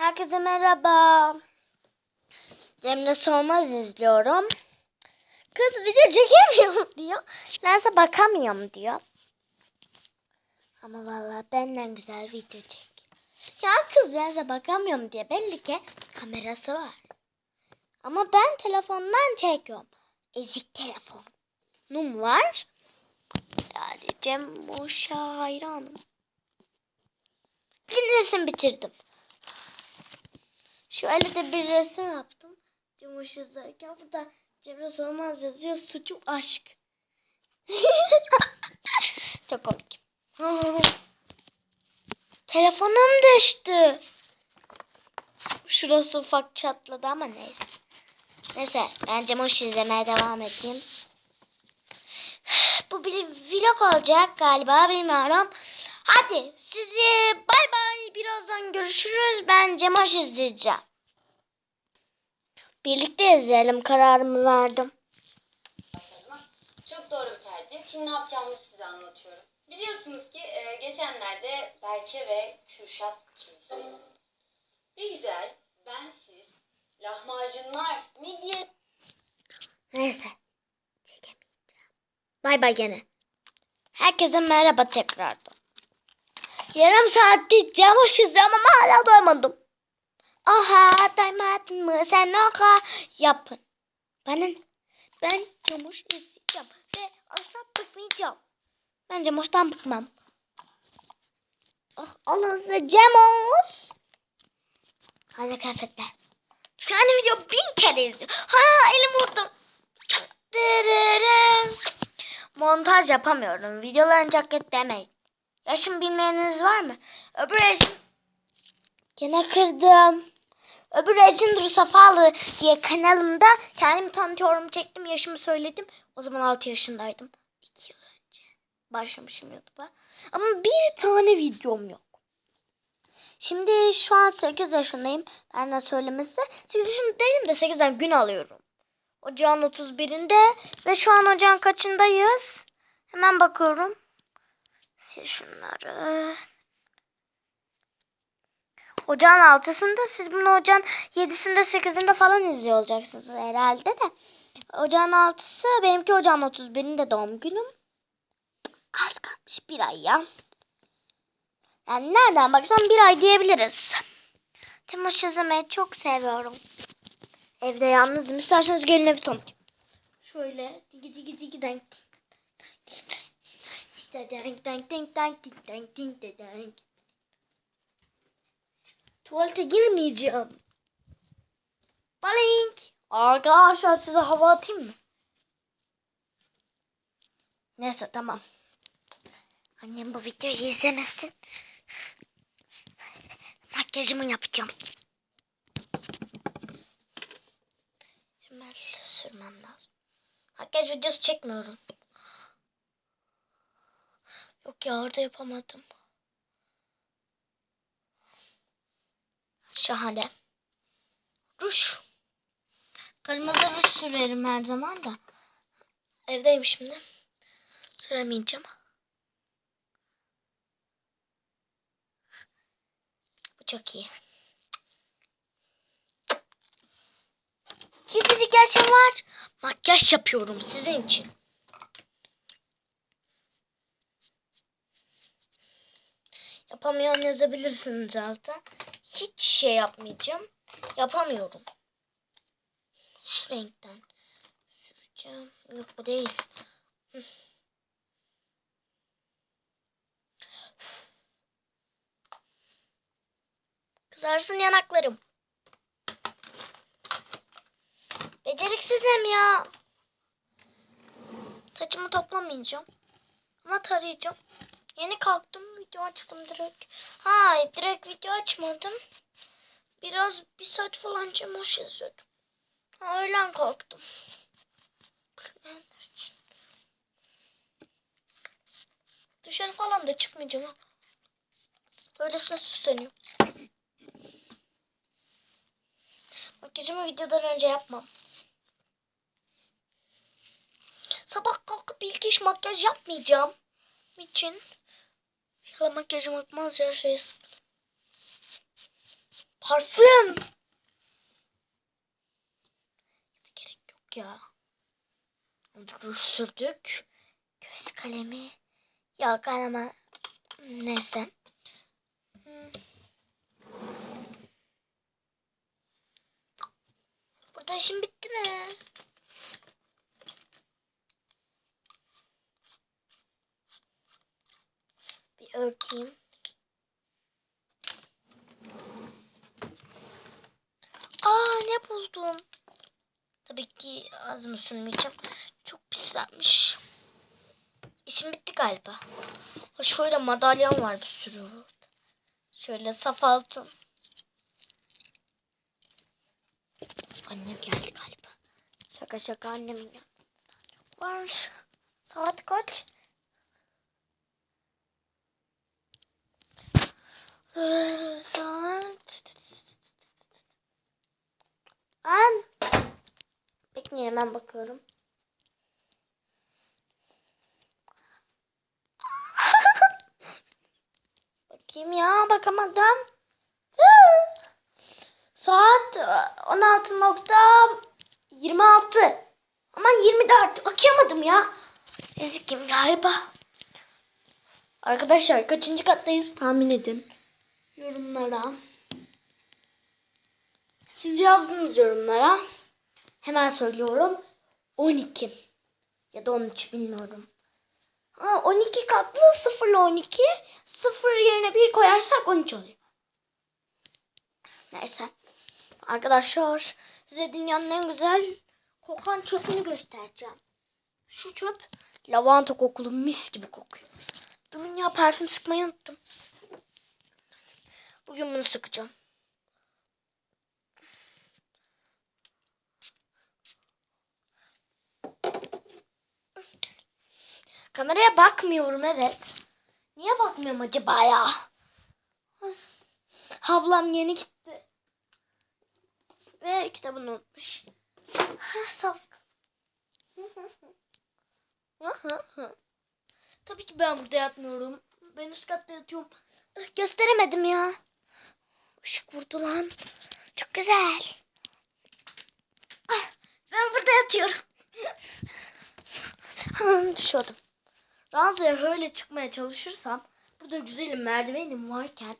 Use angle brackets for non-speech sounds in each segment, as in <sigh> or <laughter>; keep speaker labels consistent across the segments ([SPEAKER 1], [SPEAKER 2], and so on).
[SPEAKER 1] Herkese merhaba. Cemre Solmaz izliyorum. Kız video çekemiyorum diyor. Neyse bakamıyorum diyor. Ama vallahi benden güzel video çek. Ya kız neyse bakamıyorum diye belli ki kamerası var. Ama ben telefondan çekiyorum. Ezik telefonum var. Yani Cem Boş'a hayranım. Bir resim bitirdim. Şöyle de bir resim yaptım. Boş yazarken bu da Cemre Solmaz yazıyor. Suçum aşk. <laughs> Çok komik. Telefonum düştü. Şurası ufak çatladı ama neyse. Neyse ben Cem Hoş izlemeye devam edeyim. <sighs> Bu bir vlog olacak galiba bilmiyorum. Hadi sizi birazdan görüşürüz. Ben Cem Hoş izleyeceğim. Birlikte izleyelim kararımı verdim.
[SPEAKER 2] Çok doğru bir tercih. Şimdi ne yapacağımızı size anlatıyorum. Biliyorsunuz ki e, geçenlerde Berke ve Kürşat ikilisi bir güzel, bensiz, lahmacunlar, midye
[SPEAKER 1] Neyse. Çekemeyeceğim. Bay bay gene. Herkese merhaba tekrardan. Yarım saattir cam hoş izliyorum ama hala doymadım. Aha doymadın mı sen oka yapın. Ben, ben camuş izleyeceğim ve asla bıkmayacağım. Ben camoştan bıkmam. Ah alın size camoş. Hani kıyafetler. Şu an video bin kere izliyor. Ha elim vurdum. Montaj yapamıyorum. Videoların ceket demeyin. Yaşım bilmeyeniniz var mı? Öbür yaşım... Gene kırdım. Öbür Legendary Safalı diye kanalımda kendimi tanıtıyorum çektim. Yaşımı söyledim. O zaman 6 yaşındaydım. 2 yıl önce. Başlamışım YouTube'a. Ama bir tane videom yok. Şimdi şu an 8 yaşındayım. Benden söylemesi. 8 yaşında değilim de 8'den gün alıyorum. Ocağın 31'inde ve şu an ocağın kaçındayız? Hemen bakıyorum. Sil şunları. Ocağın 6'sında siz bunu ocağın 7'sinde 8'inde falan izliyor olacaksınız herhalde de. Ocağın 6'sı benimki ocağın 31'inde doğum günüm. Az kalmış bir ay ya. Yani nereden baksan bir ay diyebiliriz. Timoş izlemeyi çok seviyorum. Evde yalnızım. İsterseniz gelin evi tanıtayım. Şöyle digi digi digi denk. Tuvalete girmeyeceğim. Balink. Arkadaşlar size hava atayım mı? Neyse tamam. Annem bu videoyu izlemesin. Makyajımı yapacağım. Hemen sürmem lazım. Makyaj videosu çekmiyorum. Yok ya orada yapamadım. Şahane. Ruj. Kırmızı ruj sürerim her zaman da. Evdeyim şimdi. Süremeyeceğim. Bu çok iyi. Küçücük yaşım var. Makyaj yapıyorum sizin için. Yapamıyorum yazabilirsiniz alta. Hiç şey yapmayacağım. Yapamıyorum. Şu renkten süreceğim. Yok bu değil. Kızarsın yanaklarım. Beceriksizim ya. Saçımı toplamayacağım. Ama tarayacağım. Yeni kalktım video açtım direkt. Hayır direkt video açmadım. Biraz bir saat falan çamaş izledim. Ha, öğlen kalktım. Dışarı falan da çıkmayacağım ha. Böylesine süsleniyorum. Makyajımı videodan önce yapmam. Sabah kalkıp ilk iş makyaj yapmayacağım. için. İnşallah makyajım akmaz ya şey. Parfüm. Gerek yok ya. Azıcık ruj sürdük. Göz kalemi. Yok ama neyse. Burada işim bitti mi? Örteyim. Aa ne buldum? Tabii ki ağzımı sürmeyeceğim. Çok pislenmiş. İşim bitti galiba. Şöyle madalyon var bir sürü. Şöyle saf altın. Annem geldi galiba. Şaka şaka annem. Varmış. Saat kaç? Ee, Saat... An. Bekleyin hemen bakıyorum. <laughs> Bakayım ya bakamadım. Saat e, 16.26. Aman 24. Okuyamadım ya. Ezikim galiba. Arkadaşlar kaçıncı kattayız tahmin edin. Yorumlara. Siz yazdınız yorumlara. Hemen söylüyorum. 12 ya da 13 bilmiyorum. Ha, 12 katlı 0 ile 12. 0 yerine 1 koyarsak 13 oluyor. Neyse. Arkadaşlar size dünyanın en güzel kokan çöpünü göstereceğim. Şu çöp lavanta kokulu mis gibi kokuyor. Durun ya parfüm sıkmayı unuttum. Bugün bunu sıkacağım. Kameraya bakmıyorum evet. Niye bakmıyorum acaba ya? Ablam yeni gitti. Ve kitabını unutmuş. Salak. Tabii ki ben burada yatmıyorum. Ben üst katta yatıyorum. Gösteremedim ya. Işık vurdu lan. Çok güzel. Ah, Ben burada yatıyorum. <laughs> Hemen düşüyordum. Ranzaya öyle çıkmaya çalışırsam burada güzelim merdivenim varken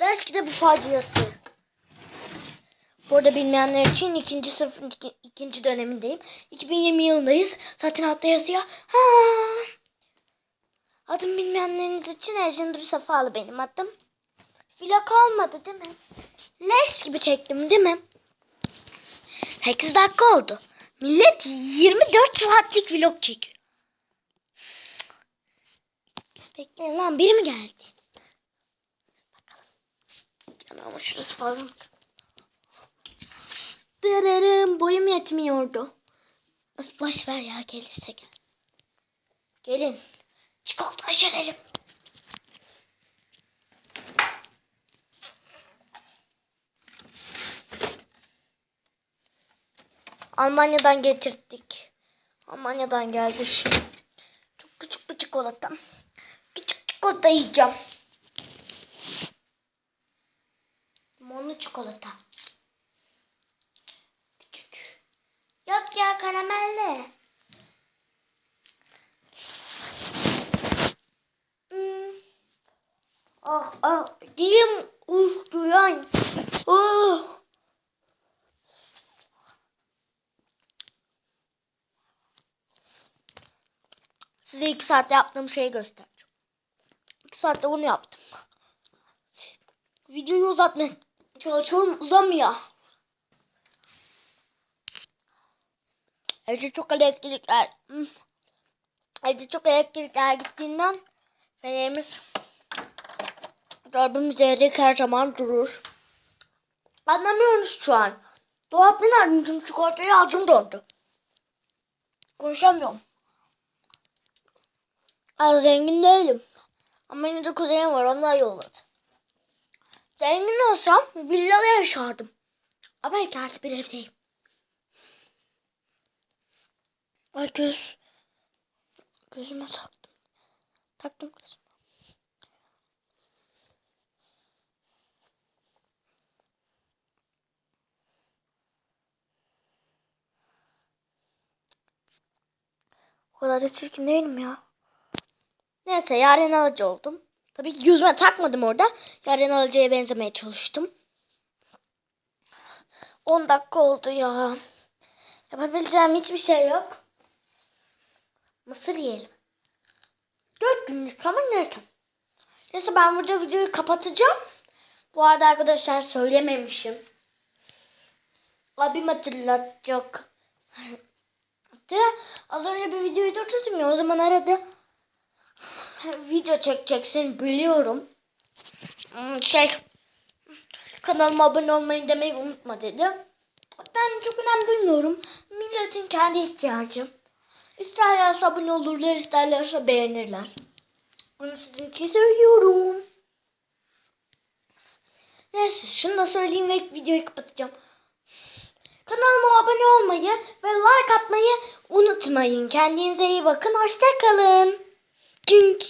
[SPEAKER 1] ders kitabı faciası. Bu arada bilmeyenler için ikinci sınıfın iki- ikinci dönemindeyim. 2020 yılındayız. Zaten altta yazıyor. Ha. Adım bilmeyenleriniz için Ejindur Safalı benim adım. Vlog olmadı değil mi? Leş gibi çektim değil mi? 8 dakika oldu. Millet 24 saatlik vlog çekiyor. Bekleyin lan biri mi geldi? Bakalım. Ama şurası fazla mı? Dırırım boyum yetmiyordu. Boş ver ya gelirse gelsin. Gelin. Çikolata şerelim. Almanya'dan getirdik. Almanya'dan geldi şimdi. Çok küçük bir çikolata. Küçük çikolata yiyeceğim. Limonlu çikolata. Küçük. Yok ya karamelli. Hmm. Ah ah dilim uh duyan. Size iki saatte yaptığım şeyi göstereceğim. İki saatte bunu yaptım. Videoyu uzatmaya çalışıyorum uzamıyor. Evde çok elektrikler. Evde çok elektrikler gittiğinden fenerimiz dolabımız yedek her zaman durur. Anlamıyoruz şu an. Dolap nerede? Çünkü çikolatayı ağzım dondu. Konuşamıyorum. Az zengin değilim. Ama yine de kuzenim var onlar yolladı. Zengin olsam villada yaşardım. Ama yeterli bir evdeyim. Ay göz. Gözüme taktım. Taktım gözüme. O kadar da çirkin değilim ya. Neyse Yaren Alıcı oldum. Tabii ki yüzüme takmadım orada. Yaren Alıcı'ya benzemeye çalıştım. 10 dakika oldu ya. Yapabileceğim hiçbir şey yok. Mısır yiyelim. 4 günlük ama neyse. Neyse ben burada videoyu kapatacağım. Bu arada arkadaşlar söylememişim. Abim hatırlatacak. <laughs> Az önce bir videoyu durdurdum ya o zaman aradı. <laughs> Video çekeceksin biliyorum. Hmm, Şey kanalıma abone olmayı demeyi unutma dedi. Ben çok önemli duymuyorum. Milletin kendi ihtiyacı. İsterlerse abone olurlar, isterlerse beğenirler. Bunu sizin için söylüyorum. Neyse şunu da söyleyeyim ve videoyu kapatacağım. Kanalıma abone olmayı ve like atmayı unutmayın. Kendinize iyi bakın. Hoşçakalın. Cink.